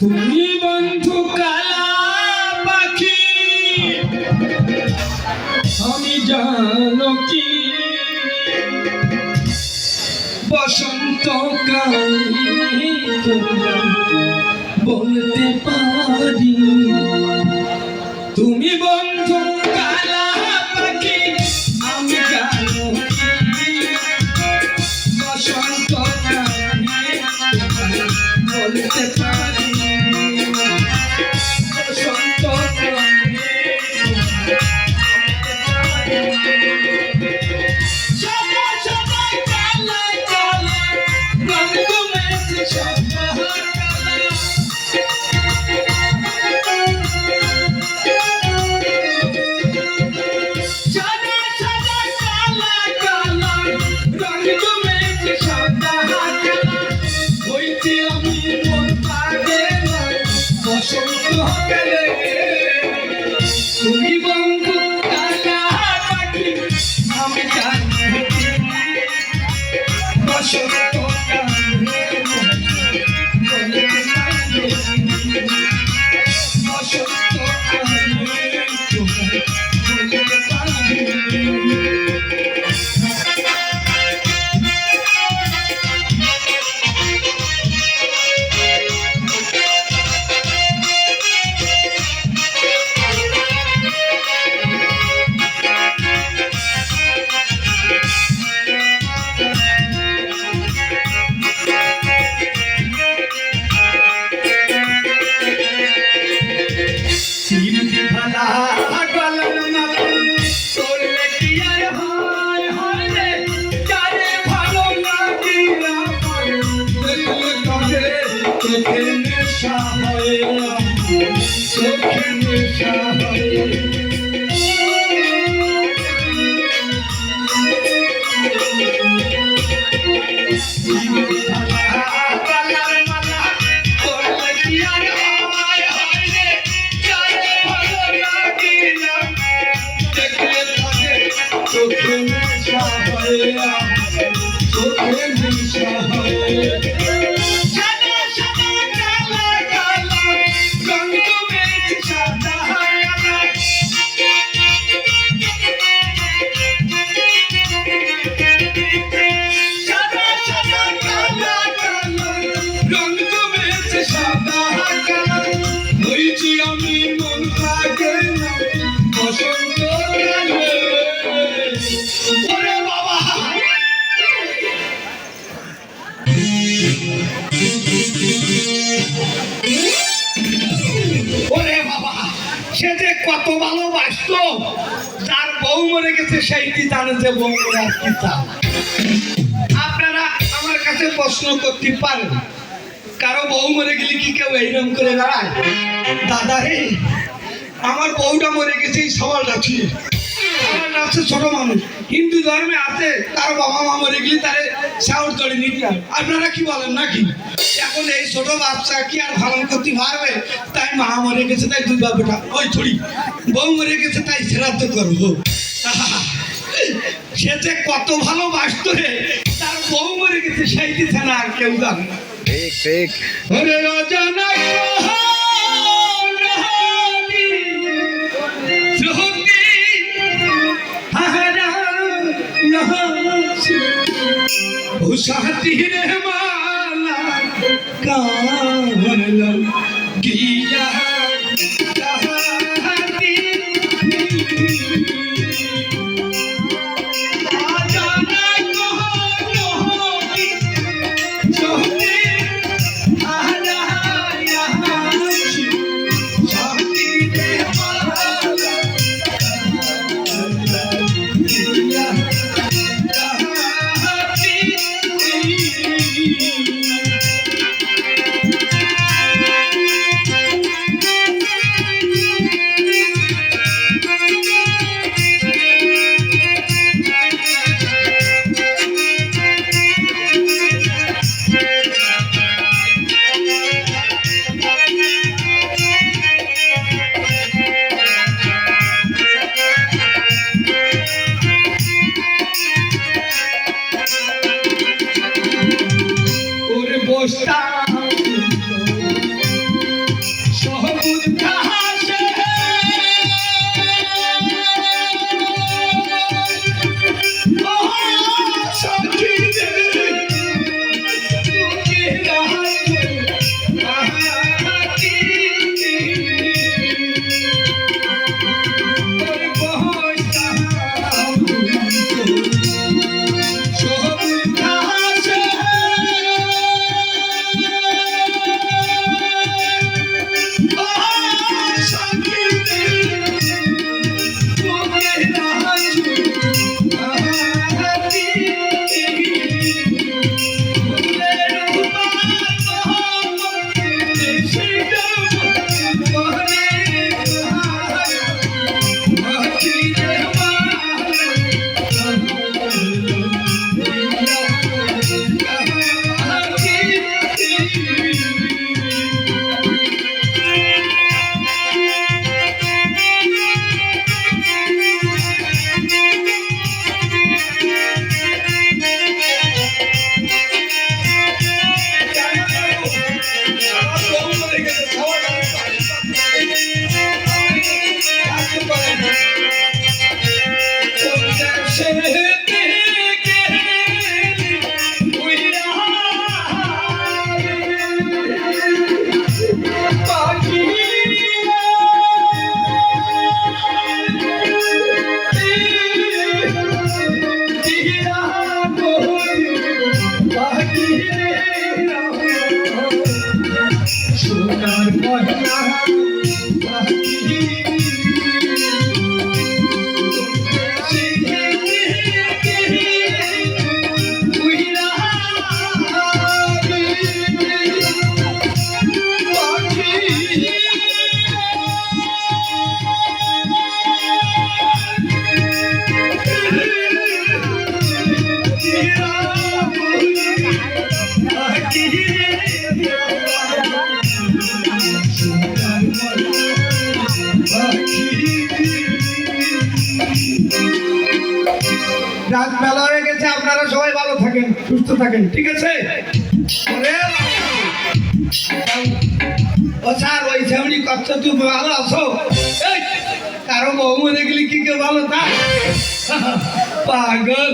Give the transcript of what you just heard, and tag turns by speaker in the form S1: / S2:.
S1: তুমি বন্ধু কালা পাখি। আমি জানো কি বসন্ত বলতে পারি। তুমি বন্ধু কালা পাখি, আমি জানো বসন্ত বলতে পারি। বসন্ত তুমি চোখে নেশা হয় চোখে নেশা হয় সিরতি ভালোবাসত তার বউ মরে গেছে সেই কি জানে যে বউ আপনারা আমার কাছে প্রশ্ন করতে পারেন, কারও বউ মরে গেলে কি কেউ এইরকম করে দাঁড়ায়? দাদা হে, আমার বউটা মরে গেছে, এই ঠিক আমার আছে ছোট মানুষ, হিন্দু ধর্মে আছে, তার বাবা মা মরে গেলে তারে সাউর তড়ি নিতে হয়। আপনারা কি বলেন নাকি? এখন এই ছোট বাচ্চা কি আর ভালো করতে পারবে? তাই মা মরে গেছে, তাই দুই বাবুটা ওই ছড়ি বউ মরে গেছে তাই শ্রাদ্ধ করব! সে যে কত ভালোবাসত রে তার বউ মরে গেছে সেই দিছে না আর কেউ জানে
S2: ঠিক ঠিক।
S1: ওরে নাচি উষাতি রে মালা কামল গিয়া ওরে বসতা রাত বেলা হয়ে গেছে, আপনারা সবাই ভালো থাকেন, সুস্থ থাকেন, ঠিক আছে? ও ওই ছেমনি কচ্ছ তুই ভালো আছো? কারও বউ মনে গেলি কি কে ভালো থাক পাগল।